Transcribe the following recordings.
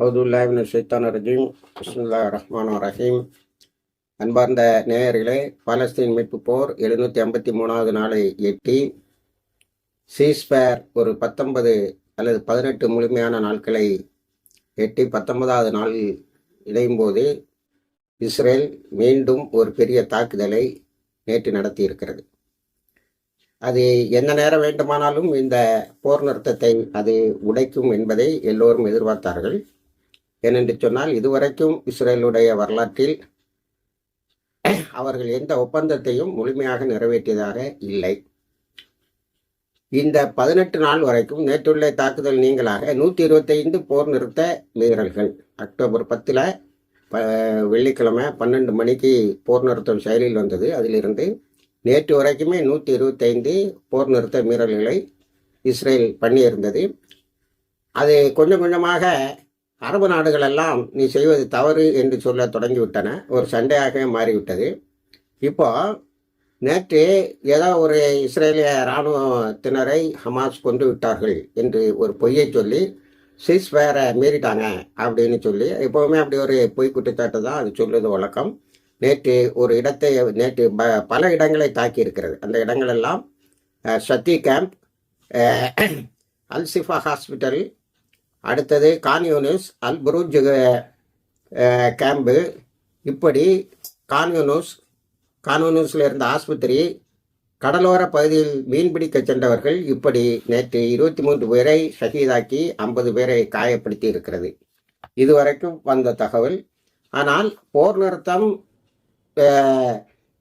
அவுதுல்லாஹின் ஷைத்தான் ரஜீம். பிஸ்மில்லா ரஹ்மான் ரஹீம். அன்பார்ந்த நேயர்களே பாலஸ்தீன் மீட்பு போர் எழுநூற்றி ஐம்பத்தி மூணாவது நாளை எட்டி சீஸ்பேர் ஒரு பத்தொன்பது அல்லது பதினெட்டு முழுமையான நாட்களை எட்டி பத்தொன்பதாவது நாள் இணையும் போது இஸ்ரேல் மீண்டும் ஒரு பெரிய தாக்குதலை நேற்று நடத்தியிருக்கிறது. அது எந்த நேரம் வேண்டுமானாலும் இந்த போர் நிறுத்தத்தை அது உடைக்கும் என்பதை எல்லோரும் எதிர்பார்த்தார்கள். ஏனென்று சொன்னால் இதுவரைக்கும் இஸ்ரேலுடைய வரலாற்றில் அவர்கள் எந்த ஒப்பந்தத்தையும் முழுமையாக நிறைவேற்றியதாக இல்லை. இந்த பதினெட்டு நாள் வரைக்கும் நேற்றுள்ள தாக்குதல் நீங்களாக நூற்றி இருபத்தைந்து போர் நிறுத்த மீறல்கள் அக்டோபர் பத்தில் ப வெள்ளிக்கிழமை பன்னெண்டு மணிக்கு போர் நிறுத்தம் செயலில் வந்தது. அதிலிருந்து நேற்று வரைக்குமே நூற்றி இருபத்தைந்து போர் நிறுத்த மீறல்களை இஸ்ரேல் பண்ணியிருந்தது. அது கொஞ்சம் கொஞ்சமாக அரபு நாடுகளெல்லாம் நீ செய்வது தவறு என்று சொல்ல தொடங்கிவிட்டன. ஒரு சண்டையாகவே மாறிவிட்டது. இப்போ நேற்று ஏதோ ஒரு இஸ்ரேலிய இராணுவத்தினரை ஹமாஸ் கொண்டு விட்டார்கள் என்று ஒரு பொய்யை சொல்லி சிஸ் வேற மீறிட்டாங்க அப்படின்னு சொல்லி எப்போவுமே அப்படி ஒரு பொய் குற்றச்சாட்டு தான் அது சொல்லுவது வழக்கம். நேற்று ஒரு இடத்தை நேற்று ப பல இடங்களை தாக்கி இருக்கிறது அந்த இடங்களெல்லாம் Shati camp Al Shifa hospital அடுத்தது Khan Younis Al Bureij camp இப்படி கான்யூனூஸ் கான்யூனிஸில் இருந்த ஆஸ்பத்திரி கடலோர பகுதியில் மீன்பிடிக்க சென்றவர்கள் இப்படி நேற்று இருபத்தி மூன்று பேரை ஷஹீதாக்கி ஐம்பது பேரை காயப்படுத்தி இருக்கிறது. இதுவரைக்கும் வந்த தகவல். ஆனால் போர் நிறுத்தம்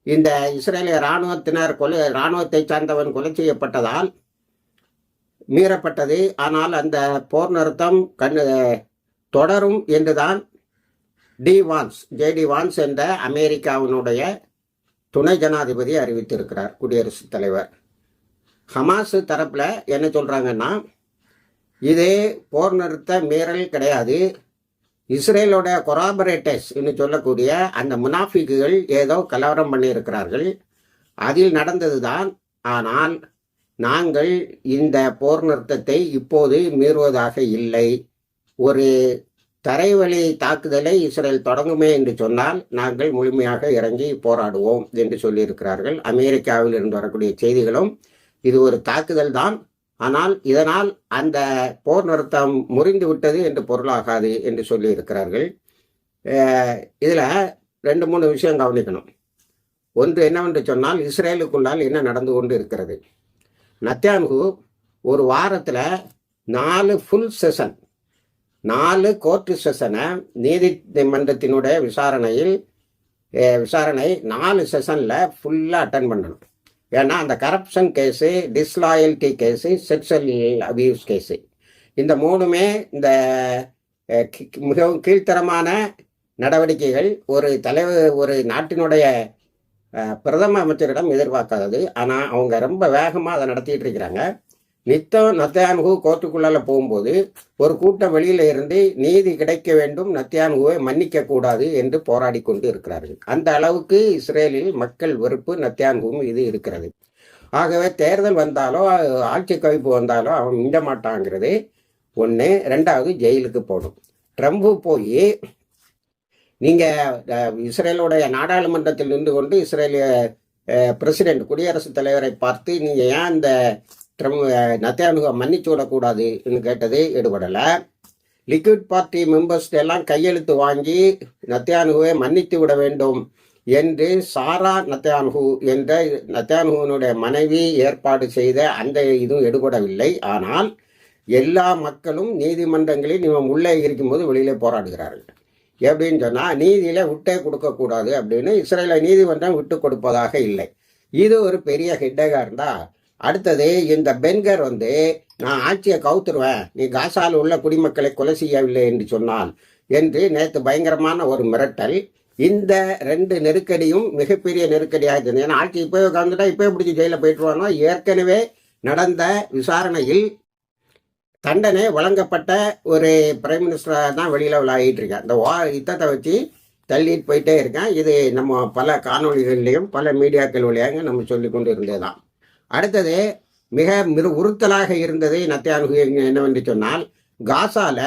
இந்த இஸ்ரேலிய இராணுவத்தினர் கொலை இராணுவத்தை சார்ந்தவன் கொலை செய்யப்பட்டதால் மீறப்பட்டது. ஆனால் அந்த போர் நிறுத்தம் கண் தொடரும் என்றுதான் டி வான்ஸ் ஜேடி வான்ஸ் என்ற அமெரிக்காவினுடைய துணை ஜனாதிபதி அறிவித்திருக்கிறார் குடியரசுத் தலைவர். ஹமாஸ் தரப்பில் என்ன சொல்கிறாங்கன்னா இது போர் நிறுத்த மீறல் கிடையாது. இஸ்ரேலோட கொராபரேட்டர்ஸ் என்று சொல்லக்கூடிய அந்த முனாஃபிக்குகள் ஏதோ கலவரம் பண்ணியிருக்கிறார்கள். அதில் நடந்தது தான் ஆனால் நாங்கள் இந்த போர் நிறுத்தத்தை இப்போது மீறுவதாக இல்லை. ஒரு தரைவழி தாக்குதலை இஸ்ரேல் தொடங்குமே என்று சொன்னால் நாங்கள் முழுமையாக இறங்கி போராடுவோம் என்று சொல்லியிருக்கிறார்கள். அமெரிக்காவில் இருந்து வரக்கூடிய செய்திகளும் இது ஒரு தாக்குதல் தான். ஆனால் இதனால் அந்த போர் நிறுத்தம் முறிந்து விட்டது என்று பொருளாகாது என்று சொல்லியிருக்கிறார்கள். இதில் ரெண்டு மூணு விஷயம் கவனிக்கணும். ஒன்று என்னவென்று சொன்னால் இஸ்ரேலுக்குள்ளால் என்ன நடந்து கொண்டு இருக்கிறது? நத்தியான்கு ஒரு வாரத்தில் நாலு ஃபுல் செஷன் நாலு கோர்ட்டு செஷனை நீதிமன்றத்தினுடைய விசாரணையில் விசாரணை நாலு செஷனில் ஃபுல்லாக அட்டன் பண்ணணும். ஏன்னா அந்த corruption case disloyalty case sexual abuse case இந்த மூணுமே இந்த கி- மிகவும் கீழ்த்தரமான நடவடிக்கைகள் ஒரு தலைவர் ஒரு நாட்டினுடைய பிரதம அமைச்சரிடம் எதிர்பார்க்காதது. ஆனால் அவங்க ரொம்ப வேகமாக அதை நடத்திட்டு இருக்கிறாங்க. நித்தம் நத்தியானுகு கோர்ட்டுக்குள்ளால போகும்போது ஒரு கூட்டம் வெளியில இருந்து நீதி கிடைக்க வேண்டும் நத்தியானுகுவை மன்னிக்க கூடாது என்று போராடி கொண்டு இருக்கிறார்கள். அந்த அளவுக்கு இஸ்ரேலில் மக்கள் வெறுப்பு நத்தியானுகும் இது இருக்கிறது. ஆகவே தேர்தல் வந்தாலோ ஆட்சி கவிப்பு வந்தாலோ அவன் மிஞ்ச மாட்டாங்கிறது. ஒன்று ரெண்டாவது ஜெயிலுக்கு போகணும். ட்ரம்ப் போய் நீங்கள் இஸ்ரேலுடைய நாடாளுமன்றத்தில் நின்று கொண்டு இஸ்ரேலிய பிரசிடென்ட் குடியரசுத் தலைவரை பார்த்து நீங்கள் ஏன் இந்த ட்ரம் நத்தியானுக மன்னிச்சு விடக்கூடாதுன்னு கேட்டது எடுபடலை லிக்விட் பார்ட்டி மெம்பர்ஸ் எல்லாம் கையெழுத்து வாங்கி நத்தியானுகுவை மன்னித்து விட வேண்டும் என்று சாரா நத்தியானுகு என்ற நத்தியானுகுவனுடைய மனைவி ஏற்பாடு செய்த அந்த இதுவும் எடுபடவில்லை. ஆனால் எல்லா மக்களும் நீதிமன்றங்களில் இவன் உள்ளே இருக்கும்போது வெளியிலே போராடுகிறார்கள். எப்படின்னு சொன்னால் நீதியில் விட்டே கொடுக்கக்கூடாது அப்படின்னு இஸ்ரேல நீதிமன்றம் விட்டு கொடுப்பதாக இல்லை. இது ஒரு பெரிய ஹிட்டகாக இருந்தால் அடுத்தது இந்த பென்கர் வந்து நான் ஆட்சியை கவுத்துருவேன். நீ காசால் உள்ள குடிமக்களை கொலை செய்யவில்லை என்று சொன்னால் என்று நேற்று பயங்கரமான ஒரு மிரட்டல். இந்த ரெண்டு நெருக்கடியும் மிகப்பெரிய நெருக்கடியாக இருந்தது ஏன்னா ஆட்சி இப்போ உட்காந்துட்டா இப்போ பிடிச்சி ஜெயிலில் போயிட்டுருவானோ? ஏற்கனவே நடந்த விசாரணையில் தண்டனை வழங்கப்பட்ட ஒரு பிரைம் மினிஸ்டராக தான் வெளியில் விளையாடிட்டு இருக்கேன் இந்த வா யுத்தத்தை வச்சு தள்ளிட்டு போயிட்டே இருக்கேன். இது நம்ம பல காணொலிகள்லையும் பல மீடியாக்கள் வழியாக நம்ம சொல்லி கொண்டு இருந்தது தான் அடுத்தது மிக மிரு உறுத்தலாக இருந்தது நத்தியானுகு என்னவென்று சொன்னால் காசால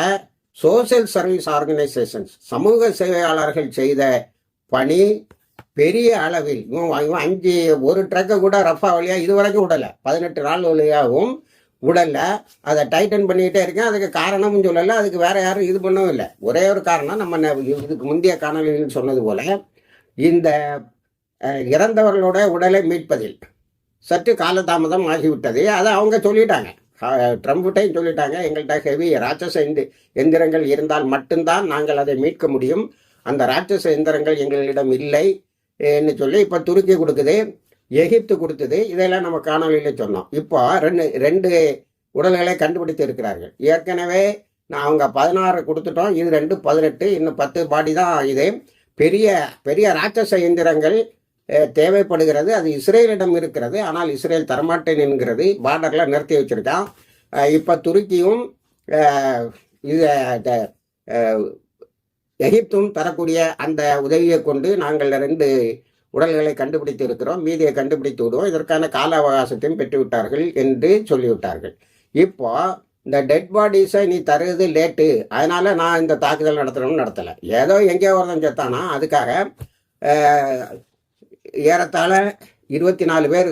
சோசியல் சர்வீஸ் ஆர்கனைசேஷன்ஸ் சமூக சேவையாளர்கள் செய்த பணி பெரிய அளவில் இவன் அஞ்சு ஒரு ட்ரக்கை கூட ரஃபா வழியாக இது வரைக்கும் விடலை. பதினெட்டு நாள் வழியாகவும் விடல அதை டைட்டன் பண்ணிக்கிட்டே இருக்கேன். அதுக்கு காரணமும் சொல்லலை. அதுக்கு வேற யாரும் இது பண்ணவும் இல்லை. ஒரே ஒரு காரணம் நம்ம ந- இதுக்கு முந்தைய காணொலியில் சொன்னது போல இந்த இறந்தவர்களோட உடலை மீட்பதில் சற்று காலதாமதம் ஆகிவிட்டது. அதை அவங்க சொல்லிட்டாங்க. ட்ரம்ப்டையும் சொல்லிட்டாங்க. எங்கள்கிட்ட ஹெவி ராட்சச எந்தி எந்திரங்கள் இருந்தால் மட்டும்தான் நாங்கள் அதை மீட்க முடியும். அந்த ராட்சச எந்திரங்கள் எங்களிடம் இல்லை என்று சொல்லி இப்போ துருக்கி கொடுக்குது. எகிப்து கொடுத்தது இதெல்லாம் நம்ம காணொலியில் சொன்னோம். இப்போ ரெண்டு ரெண்டு உடல்களை கண்டுபிடித்து இருக்கிறார்கள். ஏற்கனவே நான் அவங்க பதினாறு கொடுத்துட்டோம். இது ரெண்டு பதினெட்டு இன்னும் பத்து பாடி தான் இது பெரிய பெரிய ராட்சச இயந்திரங்கள் தேவைப்படுகிறது. அது இஸ்ரேலிடம் இருக்கிறது. ஆனால் இஸ்ரேல் தரமாட்டேன் என்கிறது. பார்டரில் நிறுத்தி வச்சுருக்கான். இப்போ துருக்கியும் இது எகிப்தும் தரக்கூடிய அந்த உதவியை கொண்டு நாங்கள் ரெண்டு உடல்களை கண்டுபிடித்து இருக்கிறோம் மீதியை கண்டுபிடித்து விடுவோம். இதற்கான கால அவகாசத்தையும் பெற்றுவிட்டார்கள் என்று சொல்லிவிட்டார்கள். இப்போ இந்த டெட் பாடிஸை நீ தருவது லேட்டு அதனால் நான் இந்த தாக்குதல் நடத்தணும்னு நடத்தலை. ஏதோ எங்கேயோ ஒருத்தன் செத்தானா அதுக்காக ஏறத்தாழ இருபத்தி நாலு பேர்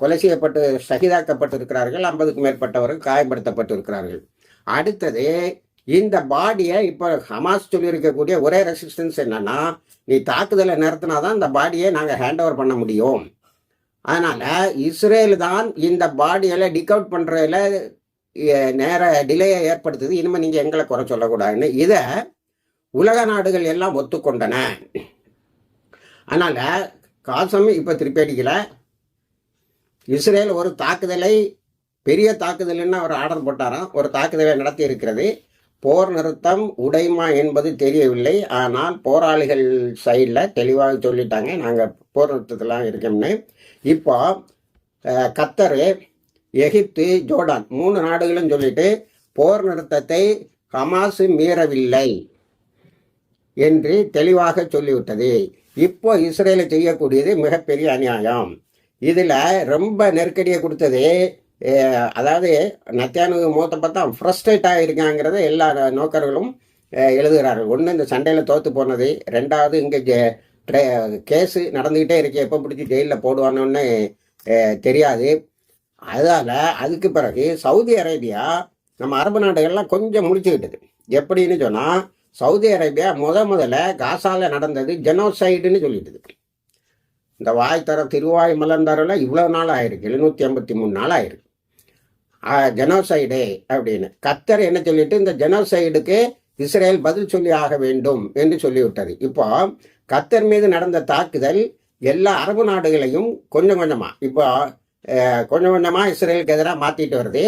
கொலை செய்யப்பட்டு சகிதாக்கப்பட்டு இருக்கிறார்கள் ஐம்பதுக்கும் மேற்பட்டவர்கள் காயப்படுத்தப்பட்டு இருக்கிறார்கள் அடுத்தது இந்த பாடியை இப்போ ஹமாஸ் சொல்லியிருக்கக்கூடிய ஒரே ரெசிஸ்டன்ஸ் என்னன்னா நீ தாக்குதலை நிறுத்தினா தான் இந்த பாடியை நாங்கள் ஹேண்ட் ஓவர் பண்ண முடியும். அதனால் இஸ்ரேல் தான் இந்த பாடியெல்லாம் டிகவுட் பண்ணுறதுல நேர டிலேயை ஏற்படுத்துது. இனிமேல் நீங்கள் எங்களை குறை சொல்லக்கூடாதுன்னு. இதை உலக நாடுகள் எல்லாம் ஒத்துக்கொண்டன. அதனால் காசம் இப்போ திருப்பி அடிக்கல. இஸ்ரேல் ஒரு தாக்குதலை பெரிய தாக்குதல்னு அவர் ஆர்டர் போட்டாராம். ஒரு தாக்குதலை நடத்தி இருக்கிறது. போர் நிறுத்தம் உடைமா என்பது தெரியவில்லை. ஆனால் போராளிகள் சைடில் தெளிவாக சொல்லிட்டாங்க. நாங்கள் போர் நிறுத்தத்தில் இருக்கோம்னு. இப்போ கத்தரு கத்தர் எகிப்து ஜோர்டான் மூணு நாடுகளும் சொல்லிட்டு போர் நிறுத்தத்தை ஹமாஸ் மீறவில்லை என்று தெளிவாக சொல்லிவிட்டது. இப்போ இஸ்ரேலை செய்யக்கூடியது மிகப்பெரிய அநியாயம். இதில் ரொம்ப நெருக்கடியை கொடுத்தது அதாவது நத்தியானு மூத்த பார்த்தா ஃப்ரஸ்ட்ரேட் ஆகிருக்காங்கிறத எல்லா நோக்கர்களும் எழுதுகிறார்கள். ஒன்று இந்த சண்டையில் தோற்று போனது. ரெண்டாவது இங்கே கேஸு நடந்துக்கிட்டே இருக்கு. எப்போ பிடிச்சி ஜெயிலில் போடுவானோன்னு தெரியாது. அதனால் அதுக்கு பிறகு சவுதி அரேபியா நம்ம அரபு நாடுகள்லாம் கொஞ்சம் முடிச்சுக்கிட்டது. எப்படின்னு சொன்னால் சவுதி அரேபியா முத முதல்ல காசால நடந்தது ஜெனோசைடுன்னு சொல்லிட்டுது. இந்த வாய் தர திருவாய் மலர்ந்தாரில் இவ்வளோ நாள் ஆயிருக்கு. எழுநூற்றி ஐம்பத்தி மூணு நாள் ஆயிருக்கு. ஜெனோசைடு அப்படின்னு. கத்தர் என்ன சொல்லிட்டு இந்த ஜெனோசைடுக்கு இஸ்ரேல் பதில் சொல்லி ஆக வேண்டும் என்று சொல்லிவிட்டது. இப்போ கத்தர் மீது நடந்த தாக்குதல் எல்லா அரபு நாடுகளையும் கொஞ்சம் கொஞ்சமாக இப்போ கொஞ்சம் கொஞ்சமாக இஸ்ரேலுக்கு எதிராக மாற்றிட்டு வருது.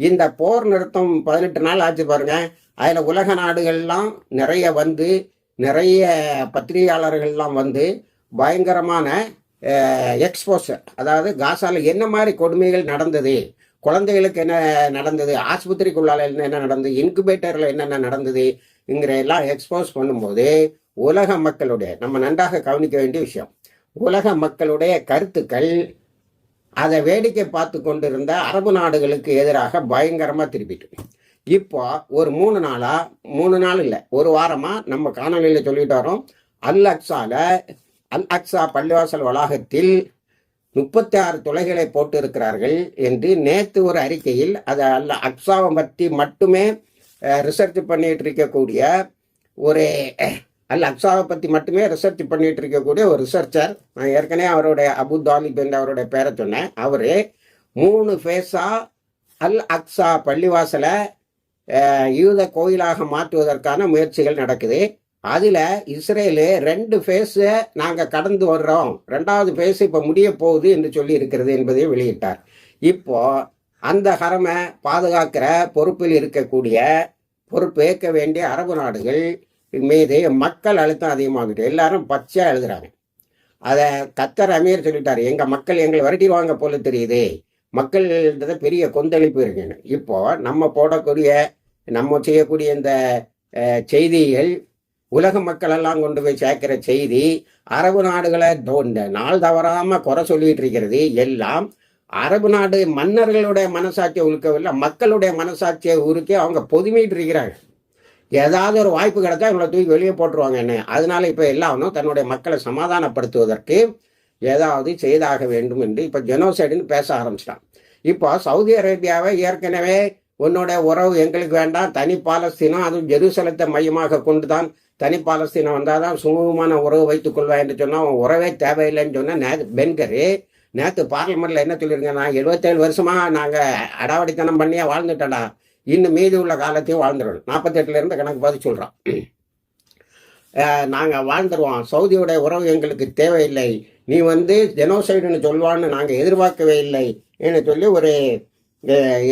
இந்த போர் நிறுத்தம் பதினெட்டு நாள் ஆச்சு பாருங்க. அதில் உலக நாடுகள்லாம் நிறைய வந்து நிறைய பத்திரிகையாளர்கள்லாம் வந்து பயங்கரமான எக்ஸ்போசர் அதாவது காசாவில் என்ன மாதிரி கொடுமைகள் நடந்தது குழந்தைகளுக்கு என்ன நடந்தது? ஆஸ்பத்திரிக்குள்ளால என்ன நடந்தது? இன்குபேட்டரில் என்னென்ன நடந்ததுங்கிற எல்லாம் எக்ஸ்போஸ் பண்ணும்போது உலக மக்களுடைய நம்ம நன்றாக கவனிக்க வேண்டிய விஷயம். உலக மக்களுடைய கருத்துக்கள் அதை வேடிக்கை பார்த்து கொண்டிருந்த அரபு நாடுகளுக்கு எதிராக பயங்கரமாக திருப்பிட்டு இப்போ ஒரு மூணு நாளாக மூணு நாள் இல்லை ஒரு வாரமாக நம்ம காணொலியில் சொல்லிட்டு வரோம் அல் அக்ஸாவில் அல் அக்ஸா பள்ளிவாசல் வளாகத்தில் முப்பத்தி ஆறு துளைகளை போட்டு இருக்கிறார்கள் என்று நேற்று ஒரு அறிக்கையில் அதை அல்ல அக்ஸாவை பற்றி மட்டுமே ரிசர்ச் பண்ணிட்டு இருக்கக்கூடிய ஒரு அல்ல அல் அக்ஸாவை பற்றி மட்டுமே ரிசர்ச் பண்ணிட்டு இருக்கக்கூடிய ஒரு ரிசர்ச்சர் நான் ஏற்கனவே அவருடைய அபு தாலிப் என்ற அவருடைய பேரை சொன்னேன். அவர் மூணு ஃபேஸா அல் அக்ஸா பள்ளிவாசலை யூத கோயிலாக மாற்றுவதற்கான முயற்சிகள் நடக்குது. அதில் இஸ்ரேலு ரெண்டு ஃபேஸை நாங்கள் கடந்து வர்றோம். ரெண்டாவது ஃபேஸ் இப்போ முடிய போகுது என்று சொல்லி இருக்கிறது என்பதை வெளியிட்டார். இப்போ அந்த ஹரமை பாதுகாக்கிற பொறுப்பில் இருக்கக்கூடிய பொறுப்பேற்க வேண்டிய அரபு நாடுகள் மீது மக்கள் அழுத்தம் அதிகமாகிட்டு எல்லாரும் பச்சையாக எழுதுறாங்க. அதை கத்தர் அமீர் சொல்லிட்டார் எங்கள் மக்கள் எங்களை விரட்டிடுவாங்க போல தெரியுது. மக்கள்ன்றத பெரிய கொந்தளிப்பு இருக்குன்னு. இப்போ நம்ம போடக்கூடிய நம்ம செய்யக்கூடிய இந்த செய்திகள் உலக மக்கள் எல்லாம் கொண்டு போய் சேர்க்கிற செய்தி அரபு நாடுகளை நாள் தவறாம குறை சொல்லிட்டு இருக்கிறது. எல்லாம் அரபு நாடு மன்னர்களுடைய மனசாட்சியை உருக்கவில்லை மக்களுடைய மனசாட்சியை உருக்கி அவங்க பொதுமையிட்டு இருக்கிறாங்க. ஏதாவது ஒரு வாய்ப்பு கிடைச்சா இவங்களை தூக்கி வெளியே போட்டுருவாங்க என்ன அதனால இப்போ எல்லாரும் தன்னுடைய மக்களை சமாதானப்படுத்துவதற்கு ஏதாவது செய்தாக வேண்டும் என்று இப்போ ஜெனோசைடுன்னு பேச ஆரம்பிச்சிட்டான் இப்போ சவுதி அரேபியாவை ஏற்கனவே உன்னோட உறவு எங்களுக்கு வேண்டாம் தனி பாலஸ்தீனம் அதுவும் ஜெருசலத்தை மையமாக கொண்டு தான் தனி பாலஸ்தீனம் வந்தால் தான் சுமூகமான உறவு வைத்துக் கொள்வா என்று சொன்னால் அவன் உறவே தேவையில்லைன்னு சொன்னால் நேற்று பென்கரு நேற்று பார்லிமெண்ட்டில் என்ன சொல்லியிருங்க நான் எழுபத்தேழு வருஷமாக நாங்கள் அடாவடித்தனம் பண்ணியே வாழ்ந்துட்டடா இன்னும் மீதி உள்ள காலத்தையும் வாழ்ந்துடணும். நாற்பத்தெட்டுலேருந்து கணக்கு பார்த்து சொல்கிறான் நாங்கள் வாழ்ந்துருவோம். சவுதியோடைய உறவு எங்களுக்கு தேவையில்லை. நீ வந்து ஜெனோசைடுன்னு சொல்வான்னு நாங்கள் எதிர்பார்க்கவே இல்லை என்று சொல்லி ஒரு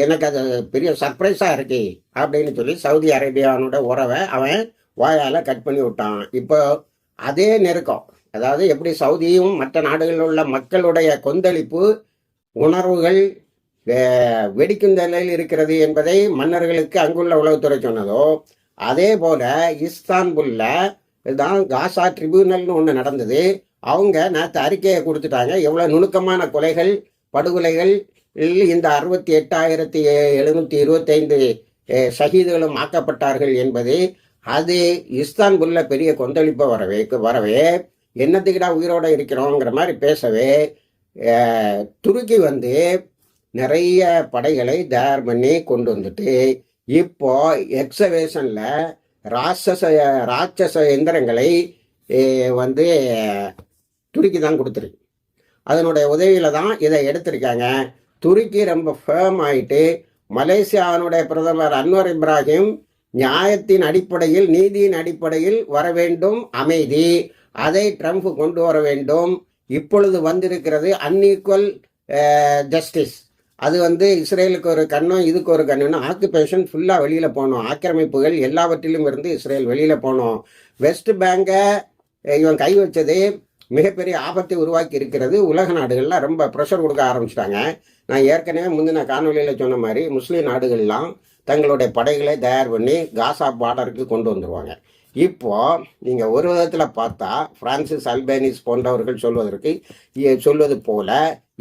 எனக்கு அது பெரிய சர்ப்ரைஸாக இருக்கு அப்படின்னு சொல்லி சவுதி அரேபியானோட உறவை அவன் வாயால் கட் பண்ணி விட்டான். இப்போ அதே நெருக்கம். அதாவது எப்படி சவுதியும் மற்ற நாடுகளில் உள்ள மக்களுடைய கொந்தளிப்பு உணர்வுகள் வெடிக்கும் நிலையில் இருக்கிறது என்பதை மன்னர்களுக்கு அங்குள்ள உளவுத்துறை சொன்னதோ அதே போல இஸ்தான்புல்ல தான் காசா ட்ரிபியூனல்னு ஒன்று நடந்தது. அவங்க நேற்று அறிக்கையை கொடுத்துட்டாங்க. எவ்வளோ நுணுக்கமான கொலைகள் படுகொலைகள் இந்த அறுபத்தி எட்டாயிரத்தி எழுநூற்றி இருபத்தைந்து ஷஹீதுகளும் ஆக்கப்பட்டார்கள் என்பது அது இஸ்தான்புல்ல பெரிய கொந்தளிப்பை வரவே வரவே என்னத்துக்கிட்டா உயிரோட இருக்கிறோங்கிற மாதிரி பேசவே துருக்கி வந்து நிறைய படைகளை தயார் பண்ணி கொண்டு வந்துட்டு இப்போ எக்ஸவேஷனில் ராட்சச ராட்சச எந்திரங்களை வந்து துருக்கி தான் கொடுத்துருக்கு. அதனுடைய உதவியில் தான் இதை எடுத்திருக்காங்க. துருக்கி ரொம்ப ஃபேம் ஆயிட்டு மலேசியாவினுடைய பிரதமர் அன்வர் இப்ராஹிம் நியாயத்தின் அடிப்படையில் நீதியின் அடிப்படையில் வர வேண்டும் அமைதி. அதை ட்ரம்ப் கொண்டு வர வேண்டும். இப்பொழுது வந்திருக்கிறது அன்ஈக்குவல் ஜஸ்டிஸ் அது வந்து இஸ்ரேலுக்கு ஒரு கண்ணும் இதுக்கு ஒரு கண்ணுன்னு ஆக்குபேஷன் ஃபுல்லாக வெளியில் போகணும் ஆக்கிரமிப்புகள் எல்லாவற்றிலும் இருந்து இஸ்ரேல் வெளியில் போகணும் வெஸ்ட் பேங்கை இவன் கை வச்சது மிகப்பெரிய ஆபத்தை உருவாக்கி இருக்கிறது. உலக நாடுகள்லாம் ரொம்ப ப்ரெஷர் கொடுக்க ஆரம்பிச்சிட்டாங்க. நான் ஏற்கனவே முந்தின காணொலியில் சொன்ன மாதிரி முஸ்லீம் நாடுகள்லாம் தங்களுடைய படைகளை தயார் பண்ணி காசா பார்டருக்கு கொண்டு வந்துடுவாங்க இப்போது நீங்கள் ஒரு விதத்தில் பார்த்தா பிரான்சிஸ் அல்பேனிஸ் போன்றவர்கள் சொல்வதற்கு சொல்வது போல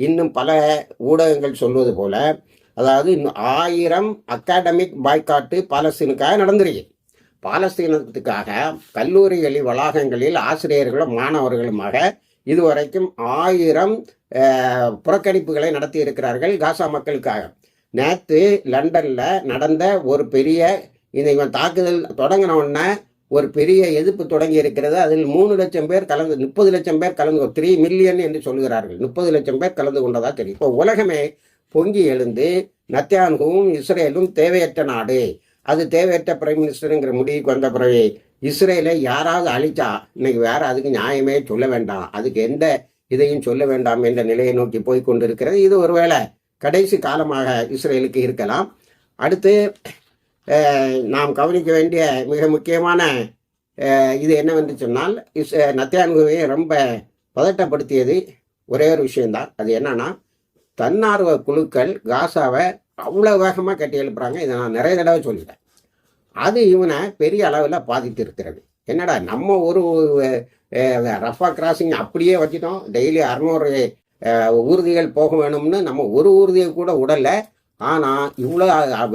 இன்னும் பல ஊடகங்கள் சொல்வது போல அதாவது இன்னும் ஆயிரம் அகாடமிக் பாய்காட்டு பாலஸ்தீனுக்காக நடந்துருக்கு. பாலஸ்தீனத்துக்காக கல்லூரிகளில் வளாகங்களில் ஆசிரியர்களும் மாணவர்களுமாக இதுவரைக்கும் ஆயிரம் புறக்கணிப்புகளை நடத்தி இருக்கிறார்கள் காசா மக்களுக்காக. நேற்று லண்டனில் நடந்த ஒரு பெரிய இந்த இவன் தாக்குதல் தொடங்கின உடனே ஒரு பெரிய எதிர்ப்பு தொடங்கி இருக்கிறது. அதில் மூணு லட்சம் பேர் கலந்து முப்பது லட்சம் பேர் கலந்து த்ரீ மில்லியன் என்று சொல்கிறார்கள் முப்பது லட்சம் பேர் கலந்து கொண்டதாக தெரியும். இப்போ உலகமே பொங்கி எழுந்து நத்தியான்கவும் இஸ்ரேலும் தேவையற்ற நாடு. அது தேவையற்ற பிரைம் மினிஸ்டருங்கிற முடிவுக்கு வந்த பிறகு இஸ்ரேலை யாராவது அழிச்சா இன்னைக்கு வேற அதுக்கு நியாயமே சொல்ல வேண்டாம். அதுக்கு எந்த இதையும் சொல்ல வேண்டாம் என்ற நிலையை நோக்கி போய் கொண்டிருக்கிறது. இது ஒருவேளை கடைசி காலமாக இஸ்ரேலுக்கு இருக்கலாம். அடுத்து நாம் கவனிக்க வேண்டிய மிக முக்கியமான இது என்னவென்று சொன்னால் இஸ் நத்தியானுகுவை ரொம்ப பதட்டப்படுத்தியது ஒரே ஒரு விஷயந்தான் அது என்னன்னா தன்னார்வ குழுக்கள் காசாவை அவ்வளோ வேகமாக கட்டி எழுப்புறாங்க. இதை நான் நிறைய தடவை சொல்லிட்டேன். அது இவனை பெரிய அளவில் பாதித்து இருக்கிறது என்னடா நம்ம ஒரு ரஃபா கிராசிங் அப்படியே வச்சுட்டோம். டெய்லி அறநூறு ஊர்திகள் போக வேணும்னு நம்ம ஒரு ஊர்தியை கூட உடலை. ஆனால் இவ்வளோ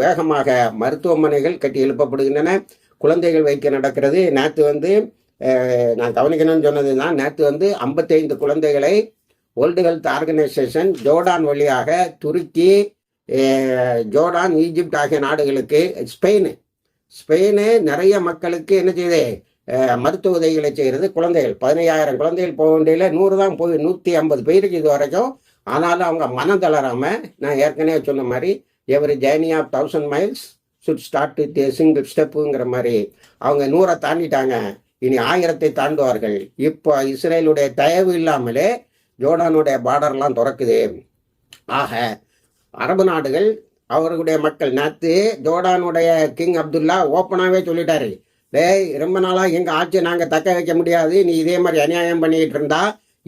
வேகமாக மருத்துவமனைகள் கட்டி எழுப்பப்படுகின்றன. குழந்தைகள் வைக்க நடக்கிறது. நேற்று வந்து நான் கவனிக்கணும்னு சொன்னது தான் நேற்று வந்து ஐம்பத்தைந்து குழந்தைகளை வேர்ல்டு ஹெல்த் ஆர்கனைசேஷன் ஜோர்டான் வழியாக துருக்கி ஜோர்டான் ஈஜிப்ட் ஆகிய நாடுகளுக்கு ஸ்பெயின் ஸ்பெயின் நிறைய மக்களுக்கு என்ன செய்யுது மருத்துவ உதவிகளை செய்கிறது குழந்தைகள். பதினையாயிரம் குழந்தைகள் போக வேண்டியதில் நூறு தான் போய் நூற்றி ஐம்பது பேருக்கு இது வரைக்கும். ஆனாலும் அவங்க மனம் தளராமல் நான் ஏற்கனவே சொன்ன மாதிரி every journey of thousand miles should start with single ஸ்டெப்புங்கிற மாதிரி அவங்க நூறை தாண்டிட்டாங்க. இனி ஆயிரத்தை தாண்டுவார்கள். இப்போ இஸ்ரேலுடைய தயவு இல்லாமலே ஜோர்டானுடைய பார்டர்லாம் திறக்குது. ஆக அரபு நாடுகள் அவர்களுடைய மக்கள் நேற்று ஜோர்டானுடைய கிங் அப்துல்லா ஓப்பனாகவே சொல்லிட்டாரு. டேய் ரொம்ப நாளாக எங்கள் ஆட்சியை நாங்கள் தக்க வைக்க முடியாது. நீ இதே மாதிரி அநியாயம் பண்ணிக்கிட்டு இருந்தா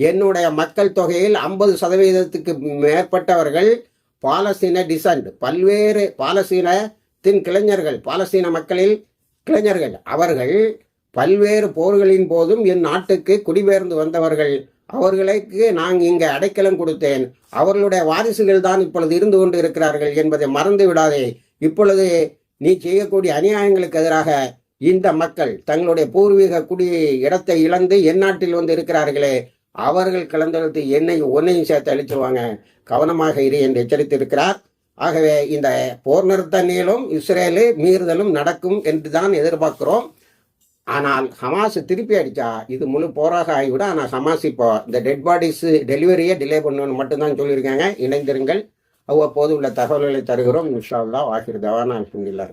என்னுடைய மக்கள் தொகையில் ஐம்பது சதவீதத்துக்கு மேற்பட்டவர்கள் பாலஸ்தீன டிசன்ட். பல்வேறு பாலஸ்தீனத்தின் கிளைஞர்கள் பாலஸ்தீன மக்களில் கிளைஞர்கள். அவர்கள் பல்வேறு போர்களின் போதும் என் நாட்டுக்கு குடிபெயர்ந்து வந்தவர்கள். அவர்களுக்கு நான் இங்கே அடைக்கலம் கொடுத்தேன். அவர்களுடைய வாரிசுகள் தான் இப்பொழுது இருந்து கொண்டு இருக்கிறார்கள் என்பதை மறந்து விடாதே. இப்பொழுது நீ செய்யக்கூடிய அநியாயங்களுக்கு எதிராக இந்த மக்கள் தங்களுடைய பூர்வீக குடி இடத்தை இழந்து எந்நாட்டில் வந்து இருக்கிறார்களே அவர்கள் கலந்தெழுத்து என்னையும் ஒன்னையும் சேர்த்து அழிச்சிருவாங்க. கவனமாக இரு என்று எச்சரித்திருக்கிறார். ஆகவே இந்த போர் நிறுத்தனிலும் இஸ்ரேலு மீறுதலும் நடக்கும் என்று தான் எதிர்பார்க்கிறோம். ஆனால் ஹமாஸ் திருப்பி அடிச்சா இது முழு போராக ஆகிவிடும். ஆனால் ஹமாஸ் இப்போ இந்த டெட் பாடிஸ் டெலிவரியே டிலே பண்ணணும்னு மட்டும்தான் சொல்லியிருக்காங்க. இணைந்திருங்கள். அவ்வப்போது உள்ள தகவல்களை தருகிறோம். இன்ஷா அல்லாஹ் வாஹிர் தவானா அல்ஹம்துலில்லாஹ்.